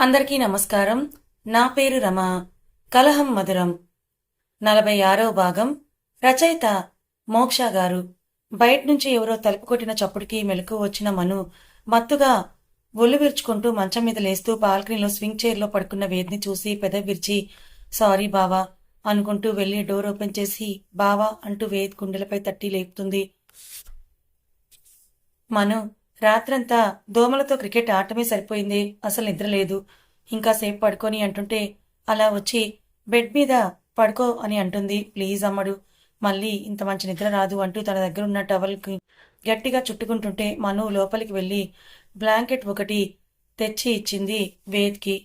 అందరికీ నమస్కారం. నా పేరు రమ. కలహం మధురం. నలభై ఆరో భాగం. రచయిత మోక్ష గారు. బయట నుంచి ఎవరో తలుపు కొట్టిన చప్పుడుకి మెలకు వచ్చిన మను మత్తుగా ఒళ్ళు విరుచుకుంటూ మంచం మీద లేస్తూ బాల్కనీలో స్వింగ్ చైర్లో పడుకున్న వేదిని చూసి పెద విరిచి సారీ బావా అనుకుంటూ వెళ్ళి డోర్ ఓపెన్ చేసి బావా అంటూ వేద్ గుండెలపై తట్టి లేపుతుంది. మను రాత్రంతా దోమలతో క్రికెట్ ఆటమే సరిపోయింది. అసలు నిద్ర లేదు. ఇంకా సేపు పడుకొని అంటుంటే అలా వచ్చి బెడ్ మీద పడుకో అని అంటుంది. ప్లీజ్ అమ్మడు మళ్ళీ ఇంత మంచి నిద్ర రాదు అంటూ తన దగ్గర ఉన్న టవల్కి గట్టిగా చుట్టుకుంటుంటే మను లోపలికి వెళ్ళి బ్లాంకెట్ ఒకటి తెచ్చి ఇచ్చింది వేద్కి.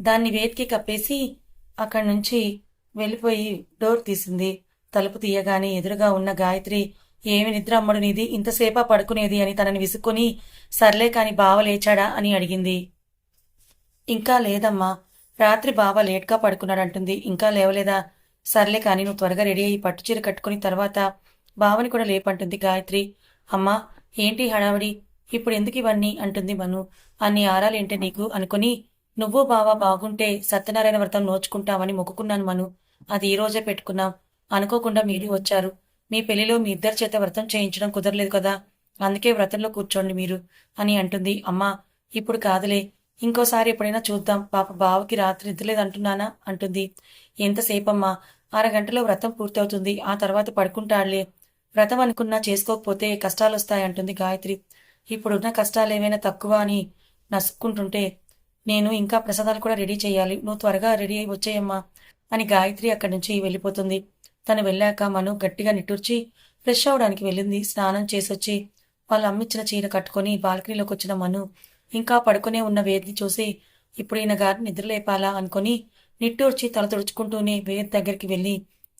దాన్ని వేద్కి కప్పేసి అక్కడి నుంచి వెళ్ళిపోయి డోర్ తీసింది. తలుపు తీయగానే ఎదురుగా ఉన్న గాయత్రి ఏమి నిద్ర అమ్మడు నీది ఇంతసేపా పడుకునేది అని తనని విసుక్కొని సర్లే కాని బావ లేచాడా అని అడిగింది. ఇంకా లేదమ్మా రాత్రి బావ లేట్గా పడుకున్నాడంటుంది. ఇంకా లేవలేదా? సర్లే కాని నువ్వు త్వరగా రెడీ అయ్యి పట్టుచీర కట్టుకుని తర్వాత బావని కూడా లేపంటుంది గాయత్రి. అమ్మా ఏంటి హడావిడి? ఇప్పుడు ఎందుకు ఇవన్నీ? అంటుంది మను. అన్ని ఆరాలేంటే నీకు? అనుకుని నువ్వు బావ బాగుంటే సత్యనారాయణ వ్రతం నోచుకుంటామని మొక్కుకున్నాను మను. అది ఈ రోజే పెట్టుకున్నాం. అనుకోకుండా మీరు వచ్చారు. మీ పెళ్ళిలో మీ ఇద్దరి చేత వ్రతం చేయించడం కుదరలేదు కదా. అందుకే వ్రతంలో కూర్చోండి మీరు అని అంటుంది. అమ్మా ఇప్పుడు కాదులే. ఇంకోసారి ఎప్పుడైనా చూద్దాం. పాప బావకి రాత్రి నిద్రలేదు అంటున్నానా అంటుంది. ఎంతసేపమ్మా? అరగంటలో వ్రతం పూర్తవుతుంది. ఆ తర్వాత పడుకుంటాడులే. వ్రతం అనుకున్నా చేసుకోకపోతే కష్టాలు వస్తాయంటుంది గాయత్రి. ఇప్పుడున్న కష్టాలు ఏమైనా తక్కువ అని నసుక్కుంటుంటే నేను ఇంకా ప్రసాదాలు కూడా రెడీ చేయాలి. నువ్వు త్వరగా రెడీ అయి వచ్చేయమ్మా అని గాయత్రి అక్కడి నుంచి వెళ్ళిపోతుంది. తను వెళ్ళాక మను గట్టిగా నిట్టూర్చి ఫ్రెష్ అవడానికి వెళ్ళింది స్నానం చేసొచ్చి. వాళ్ళు అమ్మిచ్చిన చీర కట్టుకొని బాల్కనీలోకి వచ్చిన మను ఇంకా పడుకునే ఉన్న వేద్ని చూసి ఇప్పుడు ఈయన గారిని నిద్రలేపాలా? అనుకొని నిట్టూర్చి తల తుడుచుకుంటూనే వేద్ దగ్గరికి వెళ్ళి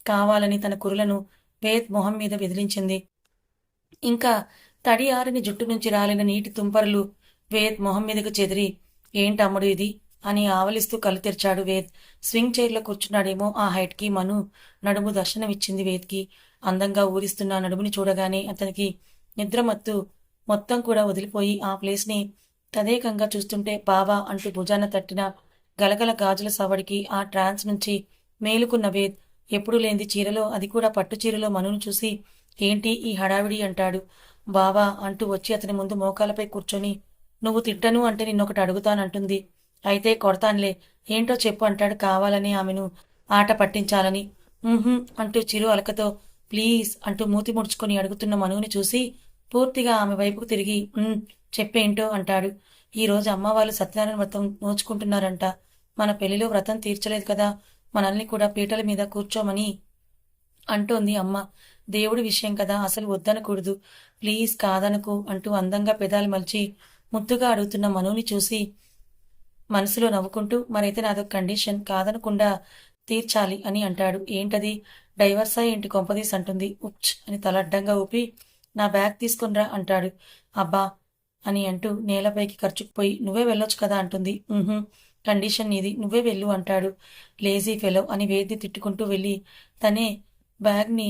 కావాలని తన కురులను వేద్ మొహం మీద విదిలించింది ఇంకా తడి ఆరిని జుట్టు నుంచి రాలిన నీటి తుంపరలు వేద్ మొహం మీదకు చెదిరి ఏంటమ్ముడు ఇది? అని ఆవలిస్తూ కళ్ళు తెరిచాడు వేద్. స్వింగ్ చైర్లో కూర్చున్నాడేమో ఆ హైట్కి. మను నడుము దర్శనమిచ్చింది వేద్కి. అందంగా ఊరిస్తున్న నడుముని చూడగానే అతనికి నిద్రమత్తు మొత్తం కూడా వదిలిపోయి ఆ ప్లేస్ని తదేకంగా చూస్తుంటే బావా అంటూ భుజాన తట్టిన గలగల గాజుల సవడికి ఆ ట్రాన్స్ నుంచి మేలుకున్న వేద్ ఎప్పుడు లేని చీరలో అది కూడా పట్టు చీరలో మనును చూసి ఏంటి ఈ హడావిడి అంటాడు. బావా అంటూ వచ్చి అతని ముందు మోకాలపై కూర్చొని నువ్వు తిట్టను అంటే నిన్నొకటి అడుగుతానంటుంది. అయితే కొడతానులే. ఏంటో చెప్పు అంటాడు కావాలని ఆమెను. ఆట పట్టించాలని. అంటూ చిరు అలకతో ప్లీజ్ అంటూ మూతి ముడుచుకొని అడుగుతున్న మనువుని చూసి పూర్తిగా ఆమె వైపుకు తిరిగి చెప్పేంటో అంటాడు. ఈ రోజు అమ్మ వాళ్ళు సత్యనారాయణ వ్రతం నోచుకుంటున్నారంట. మన పెళ్ళిలో వ్రతం తీర్చలేదు కదా. మనల్ని కూడా పీటల మీద కూర్చోమని అంటోంది అమ్మ. దేవుడి విషయం కదా అసలు వద్దనకూడదు. ప్లీజ్ కాదనకు అంటూ అందంగా పెదాలు మలిచి ముద్దుగా అడుగుతున్న మనుని చూసి మనసులో నవ్వుకుంటూ మరైతే నాదొక కండిషన్ కాదనకుండా తీర్చాలి అని అంటాడు. ఏంటది? డైవర్సా ఏంటి కొంపదీస్ అంటుంది. ఉప్చ్ అని తల అడ్డంగా ఊపి నా బ్యాగ్ తీసుకునిరా అంటాడు. అబ్బా అని అంటూ నేలపైకి ఖర్చుకుపోయి నువ్వే వెళ్ళొచ్చు కదా అంటుంది. కండిషన్ ఇది నువ్వే వెళ్ళు అంటాడు. లేజీ ఫెలో అని వేద్ని తిట్టుకుంటూ వెళ్ళి తనే బ్యాగ్ని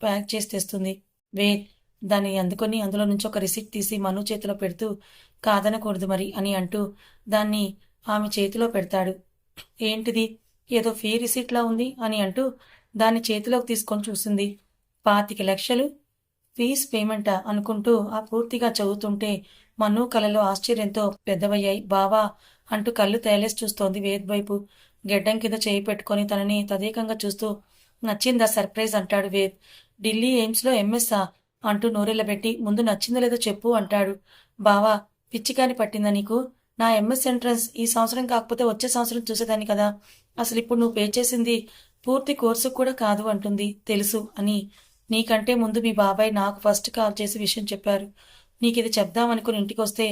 ప్యాక్ చేసి తెస్తుంది. వేద్ దాన్ని అందుకొని అందులో నుంచి ఒక రిసిప్ట్ తీసి మను చేతిలో పెడుతూ కాదనకూడదు మరి అని అంటూ దాన్ని ఆమె చేతిలో పెడతాడు. ఏంటిది? ఏదో ఫీ రిసీట్లా ఉంది అని అంటూ దాన్ని చేతిలోకి తీసుకొని చూసింది. పాతిక లక్షలు? ఫీజ్ పేమెంటా? అనుకుంటూ ఆ పూర్తిగా చదువుతుంటే మను కలలో ఆశ్చర్యంతో పెద్దవయ్యాయి. బావా! అంటూ కళ్ళు తేలేసి చూస్తోంది వేద్ వైపు. గెడ్డం కింద చేయి పెట్టుకొని తనని తదేకంగా చూస్తూ నచ్చిందా సర్ప్రైజ్ అంటాడు వేద్. ఢిల్లీ ఎయిమ్స్లో ఎంఎస్ఆ? అంటూ నోరెళ్ళబెట్టి ముందు నచ్చిందో లేదో చెప్పు అంటాడు. బావా! పిచ్చికాని పట్టిందా నీకు? నా ఎంఎస్ ఎంట్రన్స్ ఈ సంవత్సరం కాకపోతే వచ్చే సంవత్సరం చూసేదాన్ని కదా. అసలు ఇప్పుడు నువ్వు పే చేసింది పూర్తి కోర్సు కూడా కాదు అంటుంది. తెలుసు అని. నీకంటే ముందు మీ బాబాయ్ నాకు ఫస్ట్ కాల్ చేసి విషయం చెప్పారు. నీకు ఇది చెప్దామనుకుని ఇంటికి వస్తే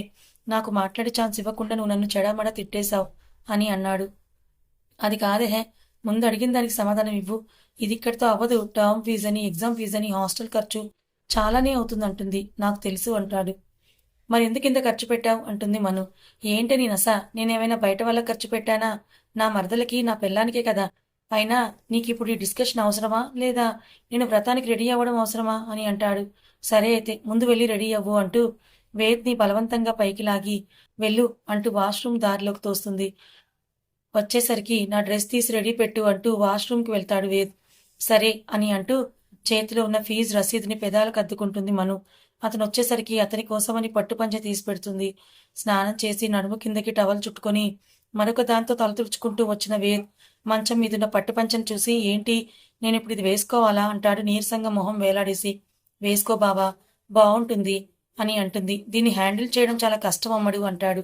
నాకు మాట్లాడే ఛాన్స్ ఇవ్వకుండా నువ్వు నన్ను చెడామడా తిట్టేశావు అని అన్నాడు. అది కాదే ముందు అడిగిన దానికి సమాధానం ఇవ్వు. ఇది ఇక్కడితో అవ్వదు. టర్మ్ ఫీజు అని ఎగ్జామ్ ఫీజు అని హాస్టల్ ఖర్చు చాలానే అవుతుంది అంటుంది నాకు తెలుసు అంటాడు. మరి ఎందుకు ఇంత ఖర్చు పెట్టావు? అంటుంది మను. ఏంటి నీ నస? నేనేమైనా బయట వాళ్ళకి ఖర్చు పెట్టానా? నా మరదలకి నా పిల్లానికే కదా. అయినా నీకు ఇప్పుడు ఈ డిస్కషన్ అవసరమా? లేదా నేను వ్రతానికి రెడీ అవ్వడం అవసరమా? అని అంటాడు. సరే అయితే ముందు వెళ్ళి రెడీ అవ్వు అంటూ వేద్ని బలవంతంగా పైకి లాగి వెళ్ళు అంటూ వాష్రూమ్ దారిలోకి తోస్తుంది. వచ్చేసరికి నా డ్రెస్ తీసి రెడీ పెట్టు అంటూ వాష్రూమ్కి వెళ్తాడు వేద్. సరే అని అంటూ చేతిలో ఉన్న ఫీజు రసీదుని పెదాలకు అద్దుకుంటుంది మను. అతను వచ్చేసరికి అతని కోసమని పట్టుపంచ తీసి పెడుతుంది. స్నానం చేసి నడుము కిందకి టవల్ చుట్టుకొని మరొక దాంతో తల తుడుచుకుంటూ వచ్చిన వేద్ మంచం మీదున్న పట్టుపంచను చూసి ఏంటి? నేను ఇప్పుడు ఇది వేసుకోవాలా? అంటాడు నీరసంగా మొహం వేలాడేసి. వేసుకో బావా బాగుంటుంది అని అంటుంది. దీన్ని హ్యాండిల్ చేయడం చాలా కష్టం అమ్మడు అంటాడు.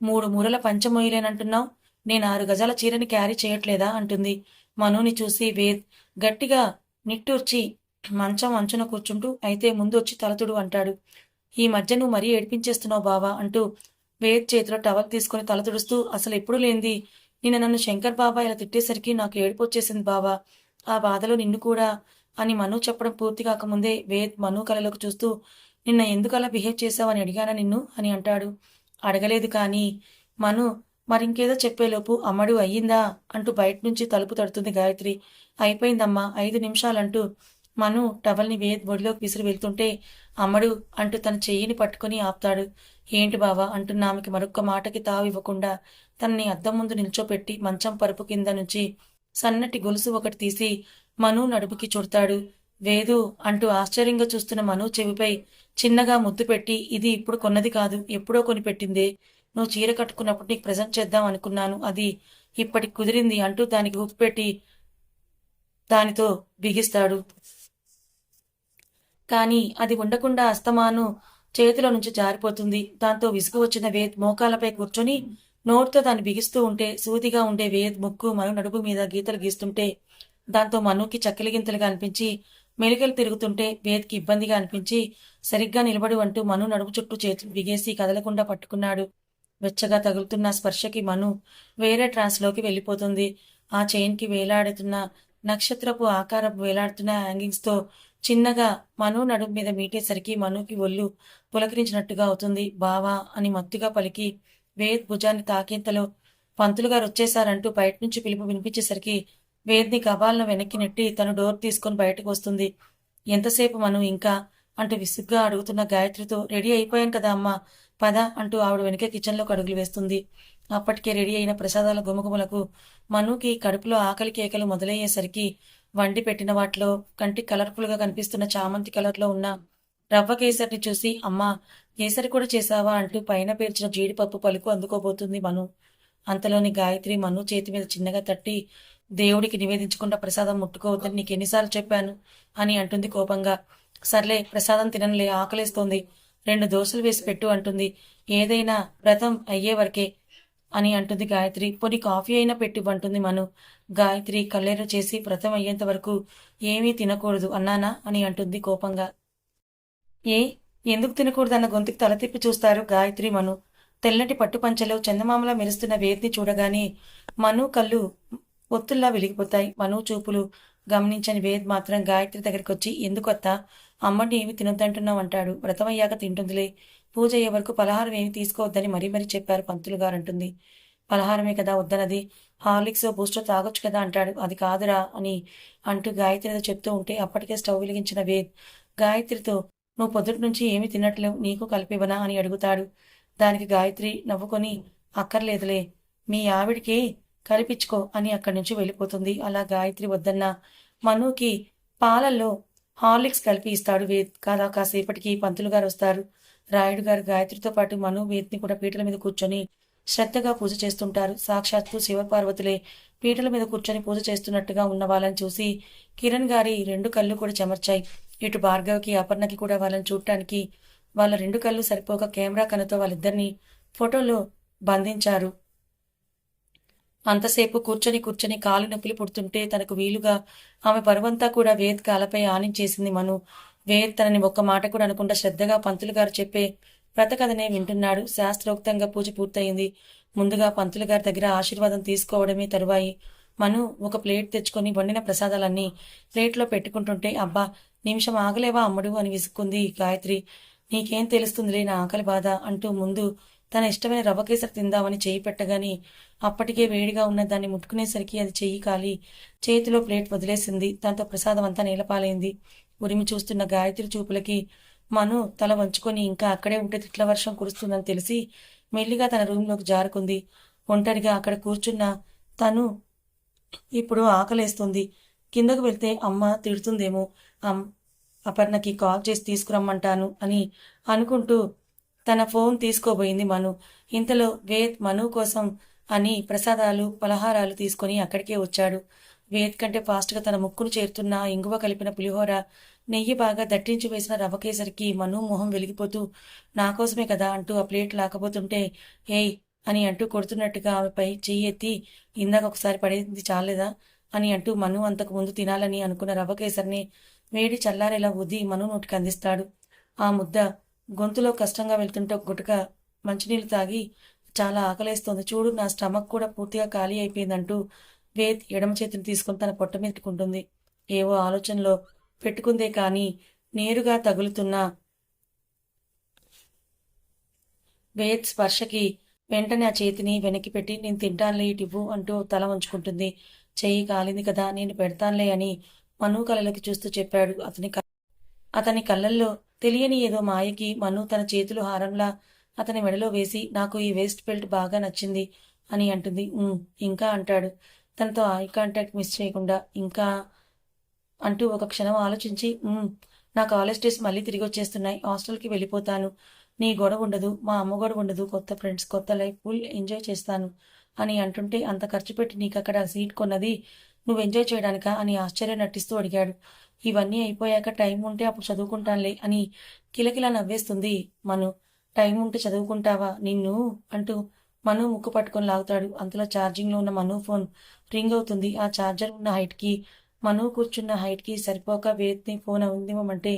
మూడు మూరల పంచమొయ్యలేనంటున్నావు నేను ఆరు గజాల చీరని క్యారీ చేయట్లేదా? అంటుంది. మనుని చూసి వేద్ గట్టిగా నిట్టూర్చి మంచం అంచున కూర్చుంటూ అయితే ముందు వచ్చి తలతుడు అంటాడు. ఈ మధ్య నువ్వు మరీ ఏడిపించేస్తున్నావు బావా అంటూ వేద్ చేతిలో టవల్ తీసుకుని తల తుడుస్తూ అసలు ఎప్పుడు లేనిది? నిన్న నన్ను శంకర్ బాబా ఇలా తిట్టేసరికి నాకు ఏడుపు వచ్చేసింది బావా. ఆ బాధలో నిన్ను కూడా అని మను చెప్పడం పూర్తి కాకముందే వేద్ మను కలలోకి చూస్తూ నిన్న ఎందుకలా బిహేవ్ చేశావని అడిగానా నిన్ను? అని అంటాడు. అడగలేదు కానీ మను మరింకేదో చెప్పేలోపు అమ్మడు అయ్యిందా? అంటూ బయట నుంచి తలుపు తడుతుంది గాయత్రి. అయిపోయిందమ్మా ఐదు నిమిషాలంటూ మను టవల్ని వేద్ బొడిలోకి విసిరి వెళ్తుంటే అమ్మడు అంటూ తన చెయ్యిని పట్టుకుని ఆపుతాడు. ఏంటి బావా అంటున్న ఆమెకి మరొక్క మాటకి తావు ఇవ్వకుండా తనని అద్దం ముందు నిల్చోపెట్టి మంచం పరుపు కింద నుంచి సన్నటి గొలుసు ఒకటి తీసి మను నడుపుకి చుడతాడు. వేదు అంటూ ఆశ్చర్యంగా చూస్తున్న మను చెవిపై చిన్నగా ముద్దు పెట్టి ఇది ఇప్పుడు కొన్నది కాదు ఎప్పుడో కొని పెట్టిందే నువ్వు చీర కట్టుకున్నప్పుడు నీకు ప్రజెంట్ చేద్దాం అనుకున్నాను. అది ఇప్పటికి కుదిరింది అంటూ దానికి హుక్ పెట్టి దానితో బిగిస్తాడు. కానీ అది ఉండకుండా అస్తమాను చేతిలో నుంచి జారిపోతుంది. దాంతో విసుగు వచ్చిన వేద్ మోకాలపై కూర్చొని నోటితో దాన్ని బిగిస్తూ ఉంటే సూదిగా ఉండే వేద్ ముక్కు మను నడుపు మీద గీతలు గీస్తుంటే దాంతో మనుకి చక్కెలిగింతలుగా అనిపించి మెలికలు తిరుగుతుంటే వేద్కి ఇబ్బందిగా అనిపించి సరిగ్గా నిలబడి అంటూ మను నడుపు చుట్టూ చేతులు బిగేసి కదలకుండా పట్టుకున్నాడు. వెచ్చగా తగులుతున్న స్పర్శకి మను వేరే ట్రాన్స్లోకి వెళ్ళిపోతుంది. ఆ చైన్కి వేలాడుతున్న నక్షత్రపు ఆకారపు వేలాడుతున్న హ్యాంగింగ్స్తో చిన్నగా మను నడుము మీద మీటేసరికి మనుకి ఒళ్ళు పులకరించినట్టుగా అవుతుంది. బావా అని మత్తుగా పలికి వేద్ భుజాన్ని తాకేంతలో పంతులు గారు వచ్చేశారంటూ బయట నుంచి పిలుపు వినిపించేసరికి వేద్ని గబాలను వెనక్కి నెట్టి తను డోర్ తీసుకొని బయటకు వస్తుంది ఎంతసేపు మను ఇంకా? అంటూ విసుగ్గా అడుగుతున్న గాయత్రితో రెడీ అయిపోయాను కదా అమ్మా పద అంటూ ఆవిడ వెనక కిచెన్లోకి అడుగులు వేస్తుంది. అప్పటికే రెడీ అయిన ప్రసాదాల గుమగుమలకు మనుకి కడుపులో ఆకలి కేకలు మొదలయ్యేసరికి వండి పెట్టిన వాటిలో కంటి కలర్ఫుల్గా కనిపిస్తున్న చామంతి కలర్లో ఉన్న రవ్వ కేసరిని చూసి అమ్మా కేసరి కూడా చేశావా? అంటూ పైన పేర్చిన జీడిపప్పు పలుకు అందుకోబోతుంది మను. అంతలోని గాయత్రి మను చేతి మీద చిన్నగా తట్టి దేవుడికి నివేదించకుండా ప్రసాదం ముట్టుకోవద్దని నీకు ఎన్నిసార్లు చెప్పాను అని అంటుంది కోపంగా. సర్లే ప్రసాదం తిననులే ఆకలేస్తోంది. రెండు దోశలు వేసి పెట్టు అంటుంది. ఏదైనా వ్రతం అయ్యే వరకే అని అంటుంది గాయత్రి. పొని కాఫీ అయినా పెట్టి వంటుంది మను. గాయత్రి కల్లేరు చేసి వ్రతం అయ్యేంత వరకు ఏమీ తినకూడదు అన్నానా? అని అంటుంది కోపంగా. ఏ? ఎందుకు తినకూడదన్న గొంతుకు తల తిప్పి చూస్తారు గాయత్రి మను. తెల్లటి పట్టుపంచలో చందమామలా మెరుస్తున్న వేదిని చూడగానే మను కళ్ళు ఒత్తుల్లా వెలిగిపోతాయి. మను చూపులు గమనించని వేద్ మాత్రం గాయత్రి దగ్గరికి వచ్చి ఎందుకొత్త అమ్మని ఏమి తినొద్దంటున్నావు అంటాడు వ్రతమయ్యాక తింటుందిలే. పూజ అయ్యే వరకు పలహారం ఏమి తీసుకోవద్దని మరీ మరీ చెప్పారు పంతులు గారు అంటుంది. పలహారమే కదా వద్దనది. హార్లిక్స్ బూస్టర్ తాగొచ్చు కదా అంటాడు. అది కాదురా అని అంటూ గాయత్రితో చెప్తూ ఉంటే అప్పటికే స్టవ్ వెలిగించిన వేద్ గాయత్రితో నువ్వు పొద్దుటి నుంచి ఏమి తినట్లేవు నీకు కలిపివనా అని అడుగుతాడు. దానికి గాయత్రి నవ్వుకొని అక్కర్లేదులే మీ ఆవిడికి కలిపించుకో అని అక్కడి నుంచి వెళ్ళిపోతుంది. అలా గాయత్రి వద్దన్న మనుకి పాలల్లో హార్లిక్స్ కలిపి ఇస్తాడు వేద్. కాదా కాసేపటికి పంతులు గారు వస్తారు. రాయుడు గారు గాయత్రితో పాటు మను వేద్ని కూడా పీటల మీద కూర్చొని శ్రద్ధగా పూజ చేస్తుంటారు. సాక్షాత్తు శివపార్వతులే పీటల మీద కూర్చొని పూజ చేస్తున్నట్టుగా ఉన్న వాళ్ళని చూసి కిరణ్ గారి రెండు కళ్ళు కూడా చెమర్చాయి. ఇటు భార్గవ్కి అపర్ణకి కూడా వాళ్ళని చూడటానికి వాళ్ళ రెండు కళ్ళు సరిపోక కెమెరా కనుతో వాళ్ళిద్దరిని ఫోటోలో బంధించారు. అంతసేపు కూర్చొని కూర్చొని కాలు నొప్పులు పుడుతుంటే తనకు వీలుగా ఆమె పరువంతా కూడా వేద్ కాలపై ఆనించేసింది మను. వేద్ తనని ఒక్క మాట కూడా అనకుండా శ్రద్ధగా పంతులు గారు చెప్పే వ్రతకథనే వింటున్నాడు. శాస్త్రోక్తంగా పూజ పూర్తయింది. ముందుగా పంతులు గారి దగ్గర ఆశీర్వాదం తీసుకోవడమే తరువాయి. మను ఒక ప్లేట్ తెచ్చుకొని వండిన ప్రసాదాలన్నీ ప్లేట్లో పెట్టుకుంటుంటే అబ్బా నిమిషం ఆగలేవా అమ్మడు అని విసుక్కుంది గాయత్రి. నీకేం తెలుస్తుందిలే నా ఆకలి బాధ అంటూ ముందు తన ఇష్టమైన రవ్వ కేసరి తిందామని చేయి పెట్టగాని అప్పటికే వేడిగా ఉన్న దాన్ని ముట్టుకునేసరికి అది చెయ్యి కాలి. చేతిలో ప్లేట్ వదిలేసింది. దాంతో ప్రసాదం అంతా నీలపాలైంది. ఉరిమి చూస్తున్న గాయత్రి చూపులకి మను తల వంచుకొని ఇంకా అక్కడే ఉంటే తిట్ల వర్షం కురుస్తుందని తెలిసి మెల్లిగా తన రూమ్లోకి జారుకుంది. ఒంటరిగా అక్కడ కూర్చున్న తను ఇప్పుడు ఆకలేస్తుంది. కిందకు వెళ్తే అమ్మ తిడుతుందేమో అమ్ అపర్ణకి కాల్ చేసి తీసుకురమ్మంటాను అని అనుకుంటూ తన ఫోన్ తీసుకోబోయింది మను. ఇంతలో వేద్ మను కోసం అని ప్రసాదాలు పలహారాలు తీసుకొని అక్కడికే వచ్చాడు. వేద్ కంటే ఫాస్ట్గా తన ముక్కును చేరుతున్న ఇంగువ కలిపిన పులిహోర నెయ్యి బాగా దట్టించి వేసిన రవ్వ కేసరికి మను మొహం వెలిగిపోతూ నా కోసమే కదా అంటూ ఆ ప్లేట్ లాకపోతుంటే ఏయ్ అని అంటూ కొడుతున్నట్టుగా ఆమెపై చెయ్యి ఎత్తి ఇందాక ఒకసారి పడేది చాలేదా అని అంటూ మను అంతకు ముందు తినాలని అనుకున్న రవ్వ కేసరిని వేడి చల్లారేలా ఉది మను నోటికి అందిస్తాడు. ఆ ముద్ద గొంతులో కష్టంగా వెళ్తుంటే ఒక గుటక మంచినీళ్ళు తాగి చాలా ఆకలేస్తోంది. చూడు నా స్టమక్ కూడా పూర్తిగా ఖాళీ అయిపోయిందంటూ వేద్ ఎడమ చేతిని తీసుకుని తన పొట్ట మీదకుంటుంది ఏవో ఆలోచనలో పెట్టుకుందే కానీ నేరుగా తగులుతున్న వేద్ స్పర్శకి వెంటనే ఆ చేతిని వెనక్కి పెట్టి నేను తింటానులే ఇటివ్వు అంటూ తల వంచుకుంటుంది. చెయ్యి కాలింది కదా నేను పెడతానులే అని మను కళ్ళకి చూస్తూ చెప్పాడు అతని అతని కళ్ళల్లో తెలియని ఏదో మాయకి మను తన చేతులు హారంలా అతని మెడలో వేసి నాకు ఈ వేస్ట్ బెల్ట్ బాగా నచ్చింది అని అంటుంది. ఇంకా అంటాడు. తనతో ఐ కాంటాక్ట్ మిస్ చేయకుండా ఇంకా అంటూ ఒక క్షణం ఆలోచించి నా కాలేజ్ డేస్ మళ్ళీ తిరిగి వచ్చేస్తున్నాయి. హాస్టల్కి వెళ్ళిపోతాను. నీ గొడవ ఉండదు. మా అమ్మ గొడవ ఉండదు. కొత్త ఫ్రెండ్స్ కొత్త లైఫ్ ఫుల్ ఎంజాయ్ చేస్తాను అని అంటుంటే అంత ఖర్చు పెట్టి నీకు అక్కడ సీట్ కొన్నది నువ్వు ఎంజాయ్ చేయడానికా? అని ఆశ్చర్యం నటిస్తూ అడిగాడు. ఇవన్నీ అయిపోయాక టైం ఉంటే అప్పుడు చదువుకుంటానులే అని కిలకిలా నవ్వేస్తుంది మను. టైం ఉంటే చదువుకుంటావా నిన్ను? అంటూ మను ముక్కు పట్టుకొని లాగుతాడు. అంతలో ఛార్జింగ్లో ఉన్న మను ఫోన్ రింగ్ అవుతుంది. ఆ ఛార్జర్ ఉన్న హైట్కి మను కూర్చున్న హైట్కి సరిపోక వేత్ని ఫోన్ అందివ్వమంటే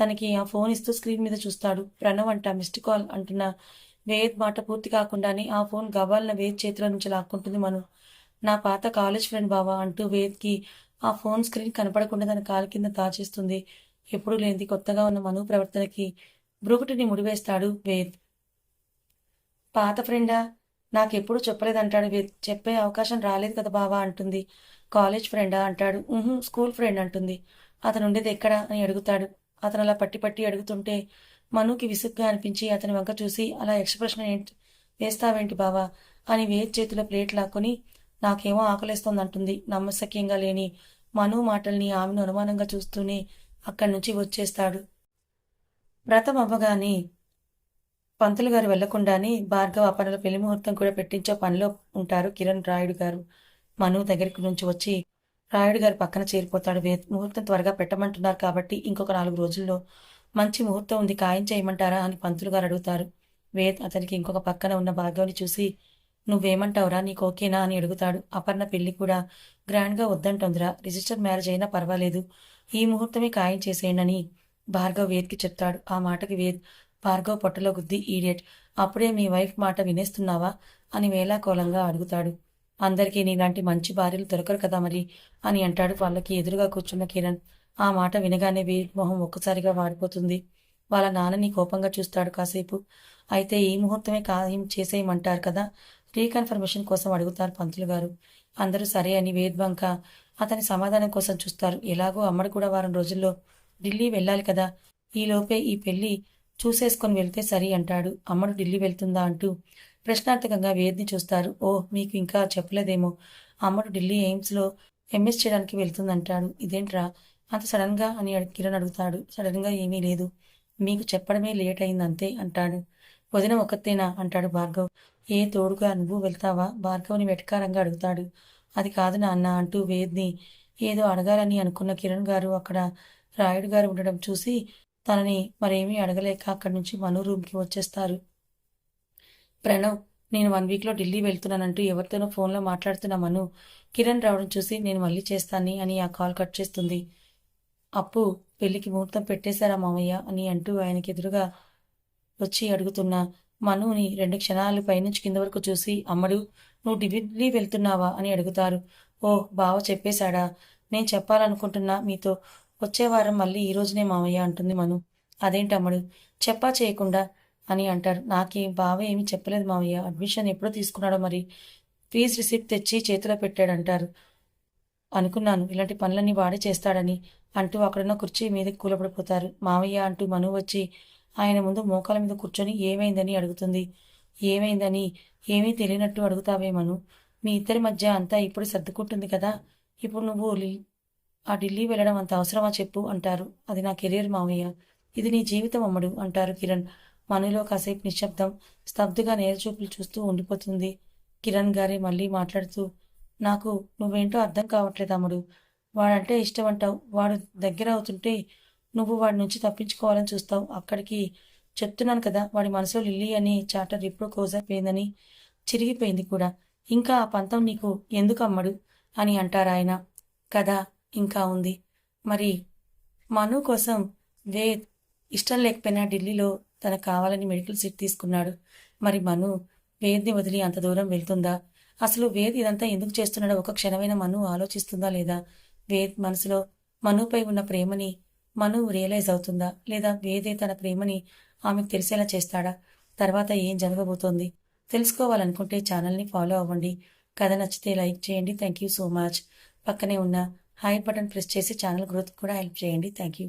తనకి ఆ ఫోన్ ఇస్తూ స్క్రీన్ మీద చూస్తాడు. ప్రణవ్ అంట మిస్డ్ కాల్ అంటున్న వేద్ మాట పూర్తి కాకుండానే ఆ ఫోన్ గబాలిన వేద్ చేతిలో నుంచి లాక్కుంటుంది మను. నా పాత కాలేజ్ ఫ్రెండ్ బావా అంటూ వేద్కి ఆ ఫోన్ స్క్రీన్ కనపడకుండా తన కాలు కింద దాచేస్తుంది. ఎప్పుడూ లేనిది కొత్తగా ఉన్న మను ప్రవర్తనకి బ్రూకుటిని ముడివేస్తాడు వేద్. పాత ఫ్రెండా నాకెప్పుడు చెప్పలేదంటాడు వేద్. చెప్పే అవకాశం రాలేదు కదా బావా అంటుంది. కాలేజ్ ఫ్రెండా అంటాడు. స్కూల్ ఫ్రెండ్ అంటుంది. అతను ఉండేది ఎక్కడ అని అడుగుతాడు. అతను అలా పట్టి పట్టి అడుగుతుంటే మనుకి విసుగ్గా అనిపించి అతని వంక చూసి అలా ఎక్స్ప్రెషన్ ఏంటి? వేస్తావేంటి బావా? అని వేద్ చేతిలో ప్లేట్ లాక్కొని నాకేమో ఆకలిస్తోందంటుంది. నమ్మశక్యంగా లేని మను మాటల్ని ఆమెను అనుమానంగా చూస్తూనే అక్కడి నుంచి వచ్చేస్తాడు. వ్రతం అవ్వగానే పంతులు గారు వెళ్ళకుండానే భార్గవ అపనల పెళ్ళి ముహూర్తం కూడా పెట్టించే పనిలో ఉంటారు కిరణ్ రాయుడు గారు. మను దగ్గరికి నుంచి వచ్చి రాయుడు గారు పక్కన చేరిపోతాడు. వే ముహూర్తం త్వరగా పెట్టమంటున్నారు కాబట్టి ఇంకొక నాలుగు రోజుల్లో మంచి ముహూర్తం ఉంది ఖాయం చేయమంటారా అని పంతులు గారు అడుగుతారు. వేద్ అతనికి ఇంకొక పక్కన ఉన్న భాగ్యాన్ని చూసి నువ్వేమంటావురా? నీకు ఓకేనా? అని అడుగుతాడు. అపర్ణ పెళ్ళి కూడా గ్రాండ్గా వద్దంటుందిరా. రిజిస్టర్ మ్యారేజ్ అయినా పర్వాలేదు. ఈ ముహూర్తమే ఖాయం చేసేయండి భార్గవ్ వేద్కి చెప్తాడు. ఆ మాటకి వేద్ భార్గవ్ పొట్టలో గుద్ది ఈడియట్ అప్పుడే మీ వైఫ్ మాట వినేస్తున్నావా? అని వేలాకోలంగా అడుగుతాడు. అందరికీ నీలాంటి మంచి భార్యలు దొరకరు కదా మరి? అని అంటాడు వాళ్ళకి ఎదురుగా కూర్చున్న కిరణ్. ఆ మాట వినగానే వీర్ మొహం ఒక్కసారిగా వాడిపోతుంది. వాళ్ళ నాన్నని కోపంగా చూస్తాడు కాసేపు. అయితే ఈ ముహూర్తమే ఖాయం చేసేయమంటారు కదా? రీకన్ఫర్మేషన్ కోసం అడుగుతారు పంతులు గారు. అందరూ సరే అని వేద్వంక అతని సమాధానం కోసం చూస్తారు. ఎలాగో అమ్మడు కూడా వారం రోజుల్లో ఢిల్లీ వెళ్ళాలి కదా? ఈలోపే ఈ పెళ్ళి చూసేసుకొని వెళ్తే సరి అంటాడు. అమ్మడు ఢిల్లీ వెళ్తుందా అంటూ ప్రశ్నార్థకంగా వేద్ని చూస్తారు. ఓ మీకు ఇంకా చెప్పలేదేమో. అమ్మడు ఢిల్లీ ఎయిమ్స్లో ఎంఎస్ చేయడానికి వెళ్తుందంటాడు. ఇదేంట్రా? అంత సడన్గా అని కిరణ్ అడుగుతాడు. సడన్గా ఏమీ లేదు. మీకు చెప్పడమే లేట్ అయిందంతే అంటాడు. వదిన ఒకతేనా అంటాడు భార్గవ్. ఏ తోడుగా నువ్వు వెళ్తావా? భార్గవ్ని వెటకారంగా అడుగుతాడు. అది కాదు నాన్న అంటూ వేద్ని ఏదో అడగాలని అనుకున్న కిరణ్ గారు అక్కడ రాయుడు గారు ఉండడం చూసి తనని మరేమీ అడగలేక అక్కడి నుంచి మను రూమ్కి వచ్చేస్తారు. ప్రణవ్ నేను వన్ వీక్లో ఢిల్లీ వెళ్తున్నానంటూ ఎవరితోనో ఫోన్లో మాట్లాడుతున్న మను కిరణ్ రావడం చూసి నేను మళ్ళీ చేస్తాను అని ఆ కాల్ కట్ చేస్తుంది. అప్పు పెళ్ళికి ముహూర్తం పెట్టేశారా మామయ్య అని అంటూ ఆయనకి ఎదురుగా వచ్చి అడుగుతున్న మనుని రెండు క్షణాలు పైనుంచి కింద వరకు చూసి అమ్మడు నువ్వు ఢిల్లీ వెళ్తున్నావా అని అడుగుతారు. ఓ బావ చెప్పేశాడా? నేను చెప్పాలనుకుంటున్నా మీతో వచ్చే వారం మళ్ళీ ఈ రోజునే మామయ్య అంటుంది మను. అదేంటమ్మడు చెప్పా చేయకుండా అని అంటారు. నాకు బావ ఏమీ చెప్పలేదు మావయ్య. అడ్మిషన్ ఎప్పుడో తీసుకున్నాడో మరి. ఫీజు రిసిప్ట్ తెచ్చి చేతిలో పెట్టాడంటారు. అనుకున్నాను. ఇలాంటి పనులన్నీ వాడే చేస్తాడని అంటూ అక్కడున్న కుర్చీ మీద కూలబడిపోతారు. మావయ్య అంటూ మను వచ్చి ఆయన ముందు మోకాల మీద కూర్చొని ఏమైందని అడుగుతుంది. ఏమైందని? ఏమీ తెలియనట్టు అడుగుతావేమను మీ ఇద్దరి మధ్య అంతా ఇప్పుడు సర్దుకుంటుంది కదా. ఇప్పుడు నువ్వు ఆ ఢిల్లీ వెళ్ళడం అంత అవసరమా చెప్పు అంటారు. అది నా కెరీర్ మావయ్య. ఇది నీ జీవితం అమ్మడు అంటారు కిరణ్. మనలో కాసేపు నిశ్శబ్దం స్తబ్దుగా నేరచూపులు చూస్తూ ఉండిపోతుంది. కిరణ్ గారే మళ్ళీ మాట్లాడుతూ నాకు నువ్వేంటో అర్థం కావట్లేదు అమ్ముడు వాడంటే ఇష్టం అంటావు వాడు దగ్గర అవుతుంటే నువ్వు వాడి నుంచి తప్పించుకోవాలని చూస్తావు. అక్కడికి చెప్తున్నాను కదా వాడి మనసులో లిల్లీ అని చాటర్ ఎప్పుడో కోసైపోయిందని అయిపోయిందని. చిరిగిపోయింది కూడా. ఇంకా ఆ పంతం నీకు ఎందుకు అమ్మడు అని అంటారు ఆయన. కథ ఇంకా ఉంది. మరి మను కోసం వేద్ ఇష్టం లేకపోయినా ఢిల్లీలో తనకు కావాలని మెడికల్ సీట్ తీసుకున్నాడు. మరి మను వేద్ని వదిలి అంత దూరం వెళ్తుందా? అసలు వేద్ ఇదంతా ఎందుకు చేస్తున్నాడో ఒక క్షణమైన మను ఆలోచిస్తుందా లేదా? వేద్ మనసులో మనుపై ఉన్న ప్రేమని మను రియలైజ్ అవుతుందా? లేదా వేదే తన ప్రేమని ఆమెకు తెలిసేలా చేస్తాడా? తర్వాత ఏం జరగబోతోంది? తెలుసుకోవాలనుకుంటే ఛానల్ని ఫాలో అవ్వండి. కథ నచ్చితే లైక్ చేయండి. Thank you so much. పక్కనే ఉన్న హై బటన్ ప్రెస్ చేసి ఛానల్ గ్రోత్ కూడా హెల్ప్ చేయండి. Thank you